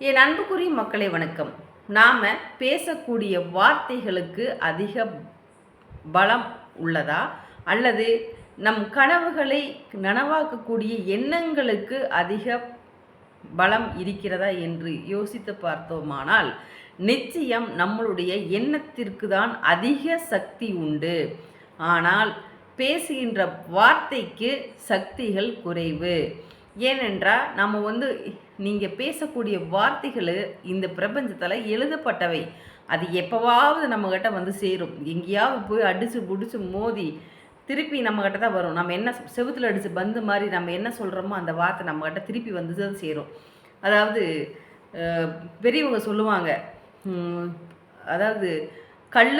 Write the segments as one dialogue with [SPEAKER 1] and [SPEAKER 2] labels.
[SPEAKER 1] என் அன்புக்குரிய மக்களை வணக்கம். நாம் பேசக்கூடிய வார்த்தைகளுக்கு அதிக பலம் உள்ளதா? அல்லது நம் கனவுகளை நனவாக்கக்கூடிய எண்ணங்களுக்கு அதிக பலம் இருக்கிறதா என்று யோசித்து பார்த்தோமானால் நிச்சயம் நம்மளுடைய எண்ணத்திற்கு தான் அதிக சக்தி உண்டு. ஆனால் பேசுகின்ற வார்த்தைக்கு சக்திகள் குறைவு. ஏனென்றால் நம்ம வந்து நீங்கள் பேசக்கூடிய வார்த்தைகள் இந்த பிரபஞ்சத்தில் எழுதப்பட்டவை. அது எப்போவாவது நம்மக்கிட்ட வந்து சேரும். எங்கேயாவது போய் அடித்து பிடிச்சி மோதி திருப்பி நம்மக்கிட்ட தான் வரும். நம்ம என்ன செவுத்தில் அடித்து பந்து மாதிரி நம்ம என்ன சொல்கிறோமோ அந்த வார்த்தை நம்மக்கிட்ட திருப்பி வந்து தான் சேரும். அதாவது பெரியவங்க சொல்லுவாங்க அதாவது கல்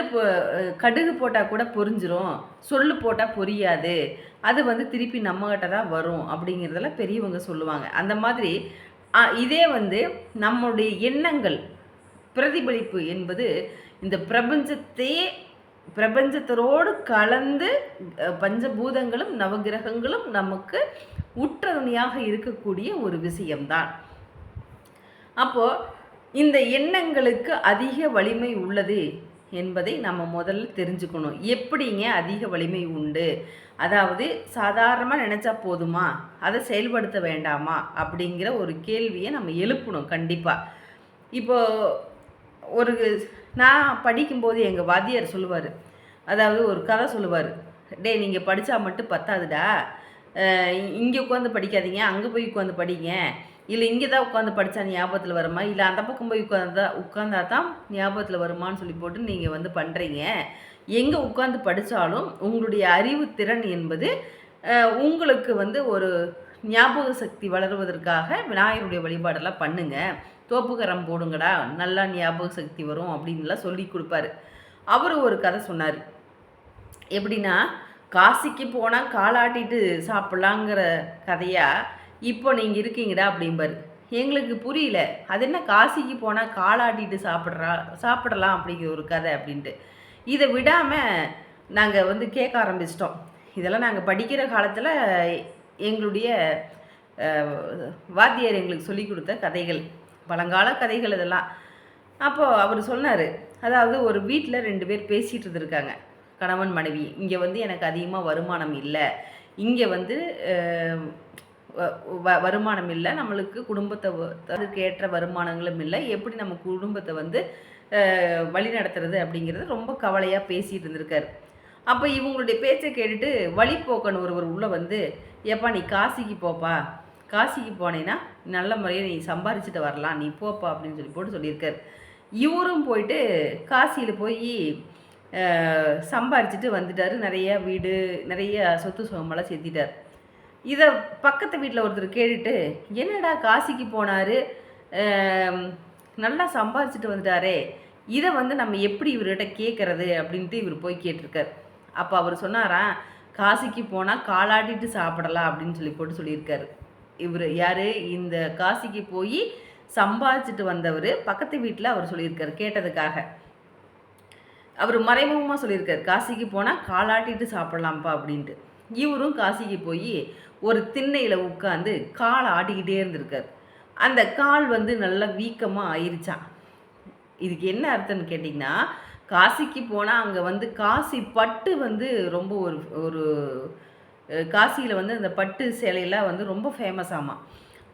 [SPEAKER 1] கடுகு போட்டால் கூட பொரிஞ்சிரும். சொல்லு போட்டால் பொரியாது. அது வந்து திருப்பி நம்மகிட்ட தான் வரும் அப்படிங்கிறதுல பெரியவங்க சொல்லுவாங்க. அந்த மாதிரி இதே வந்து நம்முடைய எண்ணங்கள். பிரதிபலிப்பு என்பது இந்த பிரபஞ்சத்தையே பிரபஞ்சத்தரோடு கலந்து பஞ்சபூதங்களும் நவகிரகங்களும் நமக்கு உற்றதுணையாக இருக்கக்கூடிய ஒரு விஷயம்தான். அப்போது இந்த எண்ணங்களுக்கு அதிக வலிமை உள்ளது. என்பதை நம்ம முதல்ல தெரிஞ்சுக்கணும். எப்படிங்க அதிக வலிமை உண்டு? அதாவது சாதாரணமாக நினச்சா போதுமா? அதை செயல்படுத்த வேண்டாமா? அப்படிங்கிற ஒரு கேள்வியை நம்ம எழுப்பணும் கண்டிப்பாக இப்போ ஒரு நான் படிக்கும்போது எங்கள் வாத்தியார் சொல்லுவார். அதாவது ஒரு கதை சொல்லுவார். டேய் நீங்கள் படித்தா மட்டும் பத்தாதுடா. இங்கே உட்காந்து படிக்காதீங்க அங்கே போய் உட்காந்து படிங்க. இல்லை இங்கே தான் உட்காந்து படித்தா ஞாபகத்தில் வருமா? இல்லை அந்த பக்கம் போய் உட்காந்தா உட்காந்தா தான் ஞாபகத்தில் வருமான்னு சொல்லி போட்டு நீங்கள் வந்து பண்ணுறீங்க எங்கே உட்காந்து படித்தாலும் உங்களுடைய அறிவு திறன் என்பது உங்களுக்கு வந்து ஒரு ஞாபக சக்தி வளருவதற்காக விநாயகருடைய வழிபாடெல்லாம் பண்ணுங்கள் தோப்புக்கரம் போடுங்கடா நல்லா ஞாபக சக்தி வரும் அப்படின்லாம் சொல்லி கொடுப்பாரு. அவர் ஒரு கதை சொன்னார். எப்படின்னா காசிக்கு போனால் காலாட்டிட்டு சாப்பிட்லாங்கிற கதையாக இப்போ நீங்கள் இருக்கீங்கடா அப்படிம்பாரு. எங்களுக்கு புரியல. அது என்ன காசிக்கு போனால் காலாட்டிட்டு சாப்பிட்றா சாப்பிடலாம் அப்படிங்கிற ஒரு கதை அப்படின்ட்டு. இதை விடாமல் நாங்கள் வந்து கேட்க ஆரம்பிச்சிட்டோம். இதெல்லாம் நாங்கள் படிக்கிற காலத்தில் எங்களுடைய வாத்தியார் எங்களுக்கு சொல்லி கொடுத்த கதைகள். பழங்கால கதைகள் இதெல்லாம். அப்போது அவர் சொன்னார். அதாவது ஒரு வீட்டில் ரெண்டு பேர் பேசிகிட்டு இருந்திருக்காங்க. கணவன் மனைவி. இங்கே வந்து எனக்கு அதிகமாக வருமானம் இல்லை. இங்கே வந்து வ- வ- வருமானம் இல்லை. நம்மளுக்கு குடும்பத்தை வ- அதுக்கு ஏற்ற வருமானங்களும் இல்லை. எப்படி நம்ம குடும்பத்தை வந்து வழி நடத்துறது அப்படிங்கிறது ரொம்ப கவலையாக பேசிகிட்டு இருந்திருக்காரு. அப்போ இவங்களுடைய பேச்சை கேட்டுட்டு வழிபோக்கன் ஒருவர் உள்ளே வந்து ஏப்பா நீ காசிக்கு போப்பா. காசிக்கு போனேன்னா நல்ல முறையில் நீ சம்பாரிச்சிட்டு வரலாம். நீ போப்பா அப்படின்னு சொல்லி போட்டு சொல்லியிருக்காரு. இவரும் போயிட்டு காசியில் போய் சம்பாரிச்சிட்டு வந்துட்டார். நிறைய வீடு நிறைய சொத்து சுகமெல்லாம் சேர்த்திட்டார் இதை பக்கத்து வீட்டில் ஒருத்தர் கேட்டுட்டு என்னடா காசிக்கு போனார்? நல்லா சம்பாதிச்சுட்டு வந்துட்டாரே. இதை வந்து நம்ம எப்படி இவர்கிட்ட கேட்குறது அப்படின்ட்டு இவர் போய் கேட்டிருக்கார். அப்போ அவர் சொன்னாரா காசிக்கு போனால் காலாட்டிட்டு சாப்பிடலாம் அப்படின்னு சொல்லி போட்டு சொல்லியிருக்காரு. இவர் யார்? இந்த காசிக்கு போய் சம்பாதிச்சுட்டு வந்தவர் பக்கத்து வீட்டில் அவர் சொல்லியிருக்கார் கேட்டதுக்காக. அவர் மறைமுகமாக சொல்லியிருக்காரு காசிக்கு போனால் காலாட்டிட்டு சாப்பிடலாம்ப்பா அப்படின்ட்டு. இவரும் காசிக்கு போய் ஒரு திண்ணையில் உட்காந்து கால் ஆட்டிக்கிட்டே இருந்திருக்கார். அந்த கால் வந்து நல்லா வீக்கமாக ஆயிருச்சான் இதுக்கு என்ன அர்த்தம்னு கேட்டிங்கன்னா காசிக்கு போனால் அங்கே வந்து காசி பட்டு வந்து ரொம்ப ஒரு ஒரு காசியில் வந்து அந்த பட்டு சேலையெல்லாம் வந்து ரொம்ப ஃபேமஸ் ஆமாம்.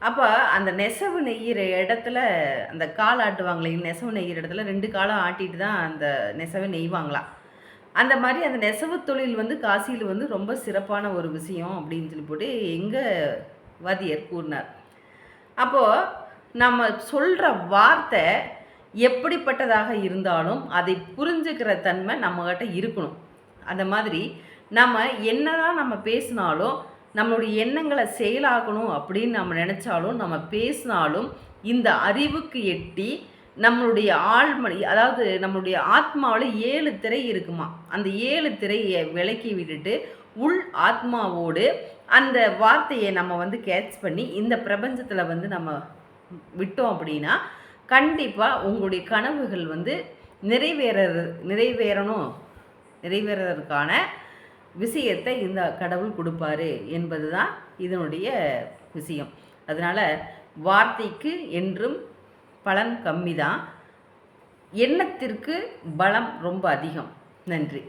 [SPEAKER 1] அப்போ அந்த நெசவு நெய்கிற இடத்துல அந்த கால் ஆட்டுவாங்களே நெசவு நெய்கிற இடத்துல ரெண்டு காலம் ஆட்டிட்டு தான் அந்த நெசவை நெய்வாங்களாம். அந்த மாதிரி அந்த நெசவு தொழில் வந்து காசியில் வந்து ரொம்ப சிறப்பான ஒரு விஷயம் அப்படின்னு சொல்லி போட்டு எங்கள் வாதியர் கூறினார். அப்போது நம்ம சொல்கிற வார்த்தை எப்படிப்பட்டதாக இருந்தாலும் அதை புரிஞ்சுக்கிற தன்மை நம்மகிட்ட இருக்கணும். அந்த மாதிரி நம்ம என்னதான் நம்ம பேசினாலும் நம்மளுடைய எண்ணங்களை செயலாகணும் அப்படின்னு நம்ம நினச்சாலும் நம்ம பேசினாலும் இந்த அறிவுக்கு எட்டி நம்மளுடைய ஆழ்மணி அதாவது நம்மளுடைய ஆத்மாவில் ஏழு திரை இருக்குமா? அந்த ஏழு திரையை விலக்கி விட்டுட்டு உள் ஆத்மாவோடு அந்த வார்த்தையை நம்ம வந்து கேட்ச் பண்ணி இந்த பிரபஞ்சத்தில் வந்து நம்ம விட்டோம் அப்படின்னா கண்டிப்பாக உங்களுடைய கனவுகள் வந்து நிறைவேற நிறைவேறணும். நிறைவேறதற்கான விஷயத்தை இந்த கடவுள் கொடுப்பாரு என்பது தான் இதனுடைய விஷயம். அதனால் வார்த்தைக்கு என்றும் பலன் கம்மி தான் எண்ணத்திற்கு பலம் ரொம்ப அதிகம். நன்றி.